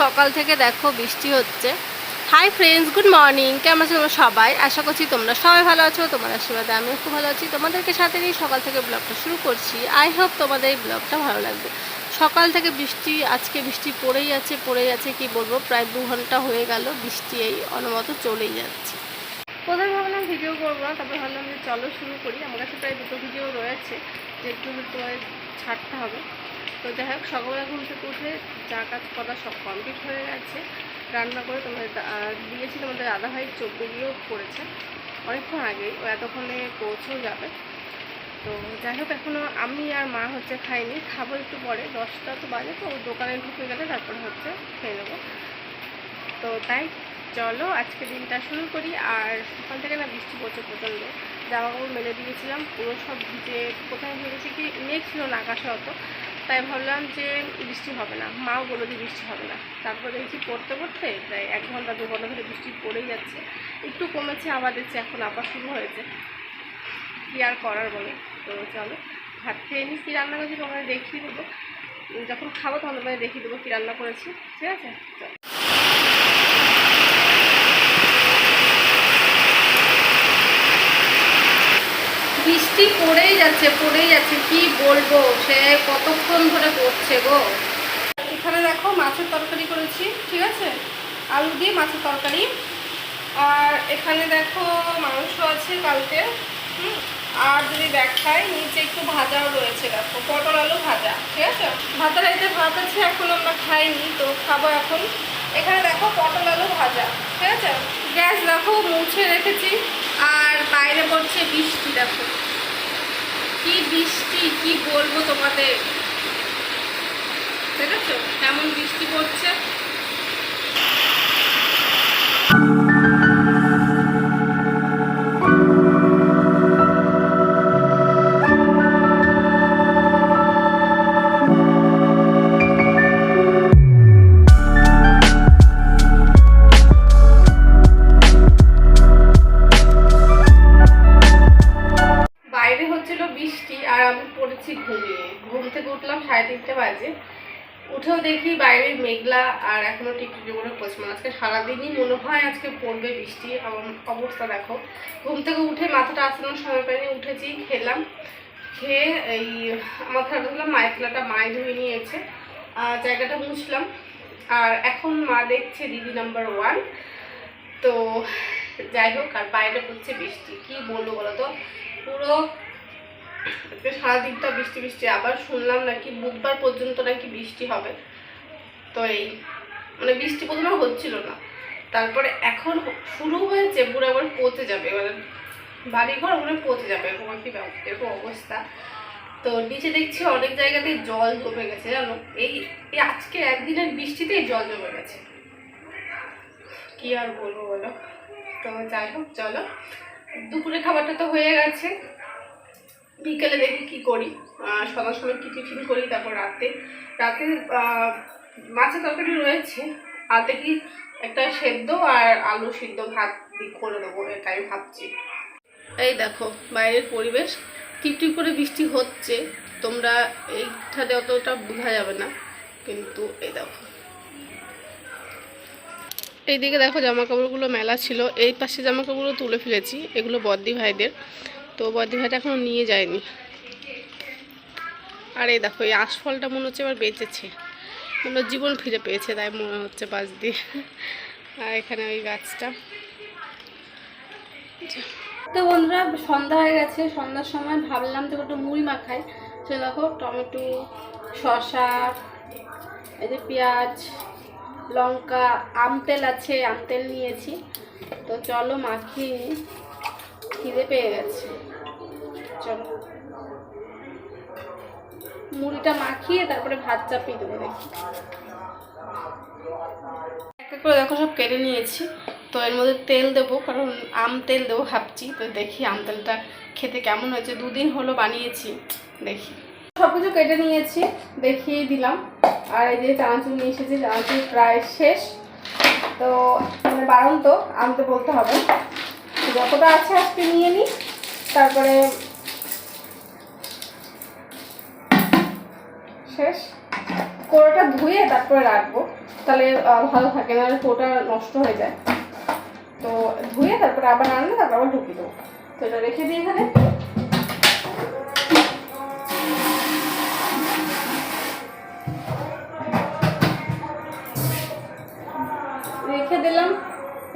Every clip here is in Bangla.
সকাল থেকে দেখো বৃষ্টি হচ্ছে। হাই ফ্রেন্ডস গুড মর্নিং কেমন আছো তোমরা সবাই? আশা করছি তোমরা সবাই ভালো আছো, তোমার আশীর্বাদে আমিও খুব ভালো আছি। তোমাদেরকে সাথে নিয়ে সকাল থেকে ব্লগটা শুরু করছি। আই হোপ তোমাদের এই ব্লগটা ভালো লাগবে। সকাল থেকে বৃষ্টি, আজকে বৃষ্টি পড়েই আছে পড়েই আছে, কি বলব? প্রায় দু ঘণ্টা হয়ে গেল, বৃষ্টি এই অনবত চলেই যাচ্ছে। প্রথমে ভাবলাম ভিডিও করব না, তারপর ভাবলাম যে চলো শুরু করি। আমার কাছে প্রায় দুটো ভিডিও রয়েছে, যে একটু তোমার ছাড়তে হবে। তো যাই হোক, সকালবেলা ঘুম থেকে উঠে যা কাজ করা সব কমপ্লিট হয়ে গেছে। রান্না করে তোমাদের দিয়েছি তোমাদের দাদা ভাই চোখ বেরিয়েও পড়েছে অনেকক্ষণ আগেই, ও এতক্ষণে পৌঁছেও যাবে। তো যাই হোক এখনও আমি আর মা হচ্ছে খাইনি। খাব একটু পরে, দশটা তো বাজে তো দোকানে ঢুকে গেলে তারপরে হচ্ছে খেয়ে নেব। তো তাই, চলো আজকে দিনটা শুরু করি। আর সকাল থেকে না বৃষ্টি পড়ছে প্রচণ্ড। জামা কাপড় মেলে দিয়েছিলাম, পুরো সব ভিজে, কোথায় ভেবেছি কি মেঘ ছিল না, আকাশে অত। তাই ভাবলাম যে বৃষ্টি হবে না। মাও বলে যে বৃষ্টি হবে না। তারপর দেখছি পড়তে পড়তে প্রায় এক ঘণ্টা, দু ঘণ্টা ধরে বৃষ্টি পড়েই যাচ্ছে। একটু কমেছে, আবার দেখছি এখন আবার শুরু হয়েছে। কী আর করার বলে? তো চলো, ভাত খেয়ে নিই, কী রান্না করেছি তোমাদের দেখিয়ে দেবো। যখন খাব তখন তোমাদের দেখিয়ে দেবো কী রান্না করেছি। ঠিক আছে? চলো। বৃষ্টি পড়েই যাচ্ছে পড়েই যাচ্ছে। কি বলব, সে কতক্ষণ ধরে পড়ছে গো। এখানে দেখো মাছের তরকারি করেছি, ঠিক আছে? আলু দিয়ে মাছের তরকারি। আর এখানে দেখো মাংস আছে কালকে আর যদি দেখাই, নিচে একটু ভাজাও রয়েছে, দেখো। পটল আলু ভাজা, ঠিক আছে? ভাতের আইতে ভাত আছে, এখন আমরা খাইনি, তো খাব এখন। এখানে দেখো পটল আলু ভাজা, ঠিক আছে? গ্যাস দেখো, মুছে রেখেছি। আর বাইরে পড়ছে বৃষ্টি, দেখো। কি বৃষ্টি কি বলব তোমাদের? ঠিক আছে কেমন বৃষ্টি পড়ছে? উঠেও দেখি বাইরে মেঘলা আর এখনও টিকটিকি করে পড়ছে। মানে আজকে সারাদিনই মনে হয় আজকে পড়বে বৃষ্টি, আমার অবস্থা দেখো। ঘুম থেকে উঠে মাথাটা আসানোর সময় পাইনি, উঠেছি, খেলাম। খেয়ে এই মাথাটা ধরলাম মায়ের খেলাটা, মায়ে ধুয়ে নিয়েছে। আর জায়গাটা মুছলাম। আর এখন মা দেখছে দিদি নাম্বার ওয়ান তো যাই হোক, আর বাইরে হচ্ছে বৃষ্টি। কি বলব বলো তো? পুরো আজকে সারাদিনটা বৃষ্টি বৃষ্টি। আবার শুনলাম নাকি বুধবার পর্যন্ত নাকি বৃষ্টি হবে। তো এই মানে বৃষ্টি প্রথমে হচ্ছিল না। তারপরে এখন শুরু হয়েছে, পুরো একবার পচে যাবে। এবার বাড়িঘর ওখানে পচে যাবে, এরকম ব্যাপ- এরকম অবস্থা। তো নিচে দেখছি অনেক জায়গাতে জল জমে গেছে, জানো? এই এই আজকে একদিনের বৃষ্টিতেই জল জমে গেছে। কি আর বলব বলো? তো যাই হোক, চলো। দুপুরে খাবারটা তো হয়ে গেছে। বিকেলে দেখি কি করি। সবার সময় কি টিফিন করি, তারপর রাতে। রাতে মাছের তরকারি রয়েছে। আর দেখি একটা সেদ্ধ আর আলু সিদ্ধ ভাত করে দেবো, এটাই ভাবছি। এই দেখো, বাইরের পরিবেশ। টিপটিপ করে বৃষ্টি হচ্ছে। তোমরা এইখানে অতটা বোঝা যাবে না, কিন্তু এই দেখো। এইদিকে দেখো জামা কাপড়গুলো মেলা ছিল। এই পাশে জামা কাপড়গুলো তুলে ফেলেছি। এগুলো বদ্দি ভাইদের। তো বদ্দি ভাইটা এখনও নিয়ে যায়নি। আর এই দেখো, এই আশফলটা মনে হচ্ছে এবার বেঁচেছে। হয় জীবন ফিরে পেয়েছে, তাই মনে হচ্ছে পাশ দিয়ে। আর এখানে ওই গাছটা। তো বন্ধুরা, সন্ধ্যা হয়ে গেছে, সন্ধ্যার সময় ভাবলাম যে একটু মুড়ি মাখাই। সে দেখো, টমেটো, শসা, এই যে পেঁয়াজ, লঙ্কা আম তেল আছে আম তেল নিয়েছি। তো চলো মাখিয়ে নিই খিদে পেয়ে গেছে। চলো। মুড়িটা মাখিয়ে তারপরে ভাত চাপিয়ে দেবো দেখি। এক করে দেখো সব কেটে নিয়েছি। তো এর মধ্যে তেল দেবো, কারণ আম তেল দেবো ভাবছি। তো দেখি আম তেলটা খেতে কেমন হয়েছে। দুদিন হলো বানিয়েছি, দেখি। সব কিছু কেটে নিয়েছি, দেখিয়ে দিলাম। আর এই যে চানাচুর নিয়ে এসেছি, চানাচুর প্রায় শেষ। তো মানে বারণ তো আনতে বলতে হবে। যতটা আছে আজকে নিয়ে নিই তারপরে শেষ। কোড়াটা ধুয়ে তারপরে রাখব। তাহলে ভালো থাকে না কোটা নষ্ট হয়ে যায়। তো ধুয়ে তারপরে আবার রান্না, তারপর আবার ঢুকিয়ে দেবো। তো এটা রেখে দিই এখানে। রেখে দিলাম।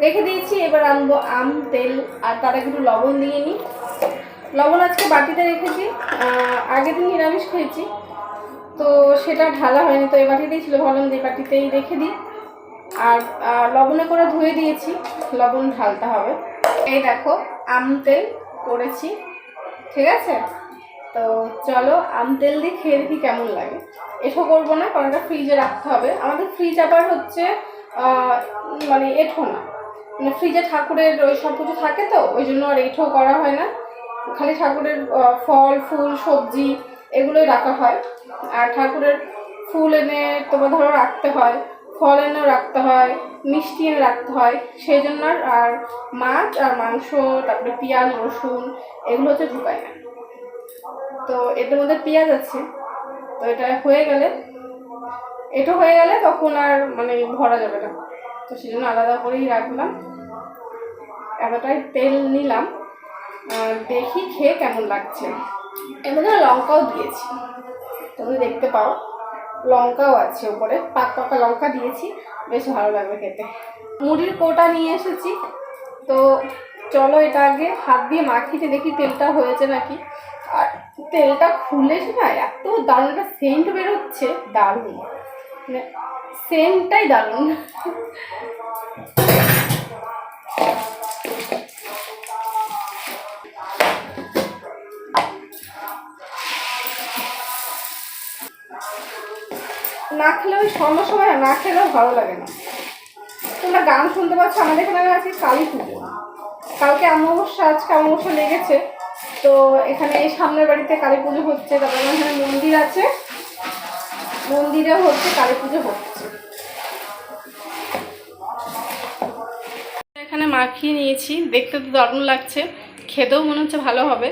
রেখে দিয়েছি, এবার আনব আম, তেল, আর তার আগে একটু লবণ দিয়ে নিই। লবণ আজকে বাটিতে রেখেছি আগের দিন নিরামিষ খেয়েছি, তো সেটা ঢালা হয়নি, তো এই বাটিতেই ছিল ভাবলাম যে বাটিতেই রেখে দিই। আর লবণে করে ধুয়ে দিয়েছি, লবণ ঢালতে হবে। এই দেখো, আম, তেল করেছি, ঠিক আছে? তো চলো, আম, তেল দিয়ে খেয়ে দেখি কেমন লাগে। এঠো করব না, কারণ ফ্রিজে রাখতে হবে। আমাদের ফ্রিজ আবার হচ্ছে মানে এঠো না। মানে ফ্রিজে ঠাকুরের, ওই সব কিছু থাকে তো, ওই জন্য আর এঠো করা হয় না। খালি ঠাকুরের ফল, ফুল, সবজি এগুলোই রাখা হয়। আর ঠাকুরের ফুল এনে তোমার ধরো রাখতে হয়, ফল এনেও রাখতে হয়, মিষ্টি এনে রাখতে হয়, সেই জন্য আর- আর মাছ আর মাংস, তারপরে পেঁয়াজ, রসুন, এগুলো হচ্ছে ঢুকায় না। তো এটার মধ্যে পেঁয়াজ আছে, তো এটা হয়ে গেলে, এটা হয়ে গেলে তখন আর মানে ভরা যাবে না। তো সেই জন্য আলাদা করেই রাখলাম। এতটাই তেল নিলাম। দেখি খেয়ে কেমন লাগছে। এর মধ্যে লঙ্কাও দিয়েছি। তোমরা দেখতে পাও, লঙ্কাও আছে উপরে। পাক পাকা লঙ্কা দিয়েছি। বেশ ভালো লাগবে খেতে। মুড়ির কোটা নিয়ে এসেছি। তো চলো এটা আগে হাত দিয়ে মাখিতে দেখি তেলটা হয়েছে নাকি। আর তেলটা খুলেছে না এত দারুণ একটা সেন্ট বেরোচ্ছে, দারুণ। মানে সেন্টটাই দারুণ। না খেলে ওই সন্ধ্যার সময় না খেলেও ভালো লাগে না। তোমরা গান শুনতে পাচ্ছ, আমাদের এখানে আজকে কালী পুজো। কালকে অমাবস্যা, আজকে অমাবস্যা লেগেছে। তো এখানে এই সামনের বাড়িতে কালী পুজো হচ্ছে, তারপরে এখানে মন্দির আছে। মন্দিরেও হচ্ছে কালী পুজো হচ্ছে। মাখিয়ে নিয়েছি। দেখতে তো দারুণ লাগছে। খেতেও মনে হচ্ছে ভালো হবে।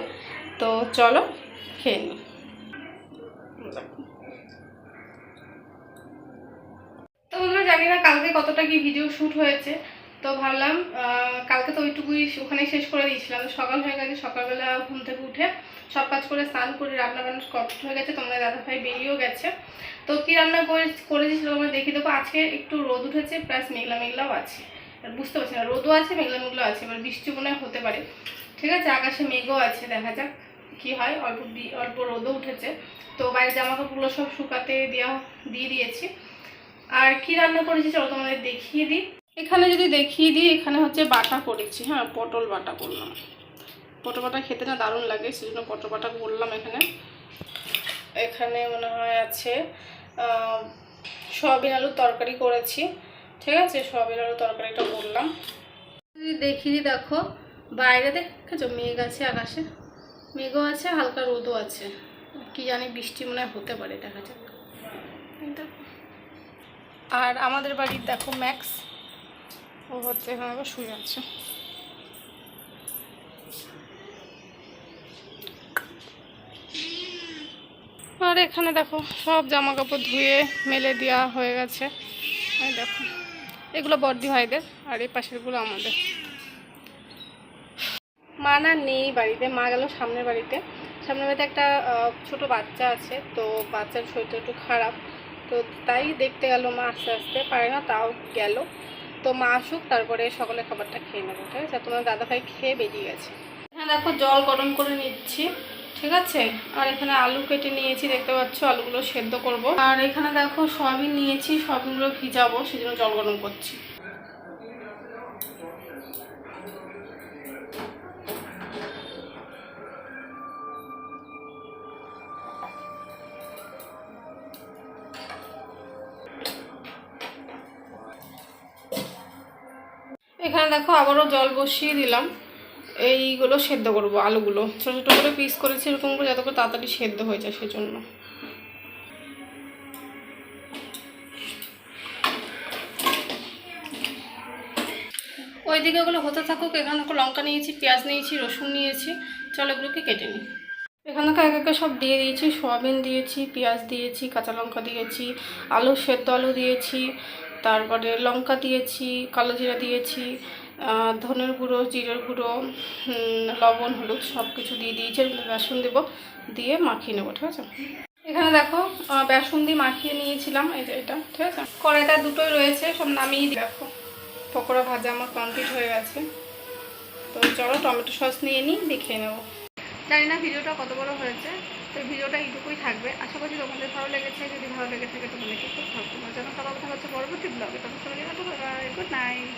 তো চলো, খেয়ে নিই। তো বন্ধুরা, জানি না কালকে কতটা কি ভিডিও শ্যুট হয়েছে। তো ভাবলাম কালকে তো ওইটুকুই ওখানে শেষ করে দিয়েছিলাম। সকাল হয়ে গেছে, সকালবেলা ঘুম থেকে উঠে সব কাজ করে স্নান করে রান্না বান্না কমপ্লিট হয়ে গেছে। তোমাদের দাদা ভাই বেরিয়েও গেছে। তো কি রান্না করে করেছি সেটা তোমরা দেখিয়ে দেবো। আজকে একটু রোদ উঠেছে, প্লাস মেঘলা মেঘলাও আছে। বুঝতে পারছি না, রোদও আছে মেঘলা মেঘলাও আছে, এবার বৃষ্টি মনে হতে পারে। ঠিক আছে, আকাশে মেঘও আছে, দেখা যাক কি হয়, অল্প অল্প রোদও উঠেছে। তো বাইরে জামা কাপড়গুলো সব শুকাতে দেওয়া দিয়ে দিয়েছি। আর কি রান্না করেছি চলো তোমাদের দেখিয়ে দিই। এখানে যদি দেখিয়ে দিই, এখানে হচ্ছে বাটা করেছি হ্যাঁ পটল বাটা করলাম। পটল বাটা খেতে না দারুণ লাগে, সেজন্য পটল বাটা করলাম এখানে। এখানে মনে হয় আছে সয়াবিন আলুর তরকারি করেছি। ঠিক আছে সয়াবিন আলুর তরকারিটা দেখিয়ে দিই দেখো, বাইরে দেখেছ? মেঘ আছে আকাশে। মেঘও আছে, হালকা রোদও আছে। কি জানি বৃষ্টি মনে হতে পারে, দেখা যাক। আর আমাদের বাড়ির দেখো ম্যাক্স। ও হচ্ছে এখানে আবার শুয়ে আছে। আর এখানে দেখো, সব জামা কাপড় ধুয়ে, মেলে দেওয়া হয়ে গেছে। দেখো। এগুলো বর্দি ভাইদের, আর এই পাশেরগুলো আমাদের। মা না নেই বাড়িতে, মা গেল সামনের বাড়িতে। সামনের বাড়িতে একটা ছোট বাচ্চা আছে, তো বাচ্চার শরীরটা একটু খারাপ। তো তাই দেখতে গেল মা আস্তে আস্তে, পারে না, তাও গেল। তো মা আসুক, তারপরে সকালে খাবারটা খেয়ে নেব, ঠিক আছে? তোমার দাদাভাই খেয়ে বেরিয়ে গেছে। হ্যাঁ দেখো জল গরম করে নিচ্ছি। ঠিক আছে? আর এখানে আলু কেটে নিয়েছি, দেখতে পাচ্ছ, আলুগুলো সেদ্ধ করব। আর এখানে দেখো, সয়াবিন নিয়েছি, সয়াবিনগুলো ভিজাবো, সেজন্য জল গরম করছি। এখানে দেখো, আবারও জল বসিয়ে দিলাম। এইগুলো সেদ্ধ করব, আলুগুলো। ছোটো ছোটো করে পিস করেছি, এরকম করে যাতে করে তাড়াতাড়ি সেদ্ধ হয়ে যায় সেজন্য। ওইদিকে ওগুলো হতে থাকুক, এখানে লঙ্কা নিয়েছি, পেঁয়াজ নিয়েছি, রসুন নিয়েছি, চলো এগুলোকে কেটে নিই। এখানে এক একে সব দিয়ে দিয়েছি, সোয়াবিন দিয়েছি, পেঁয়াজ দিয়েছি, কাঁচা লঙ্কা দিয়েছি, আলু সেদ্ধ আলু দিয়েছি, তারপরে লঙ্কা দিয়েছি, কালো জিরা দিয়েছি ধনের গুঁড়ো, জিরের গুঁড়ো লবণ, হলুদ সব কিছু দিয়ে দিয়েছি। বেসন দেবো, দিয়ে মাখিয়ে নেব, ঠিক আছে? এখানে দেখো বেসন দিয়ে মাখিয়ে নিয়েছিলাম, এই যে এটা, ঠিক আছে? কড়াইটা দুটোই রয়েছে, সব নামিয়ে। দেখো, পকোড়া ভাজা আমার কমপ্লিট হয়ে গেছে। তো চলো, টমেটো সস নিয়ে নিই দেখে নেব। জানি না ভিডিওটা কত বড় হয়েছে, তো ভিডিওটা এইটুকুই থাকবে। আশা করছি তোমাদের ভালো লেগেছে। যদি ভালো লেগে থাকে, তোমাদেরকে খুব ভালো যেন সবার কথা হচ্ছে পরবর্তী ব্লগে তখন সবাই গুড নাইট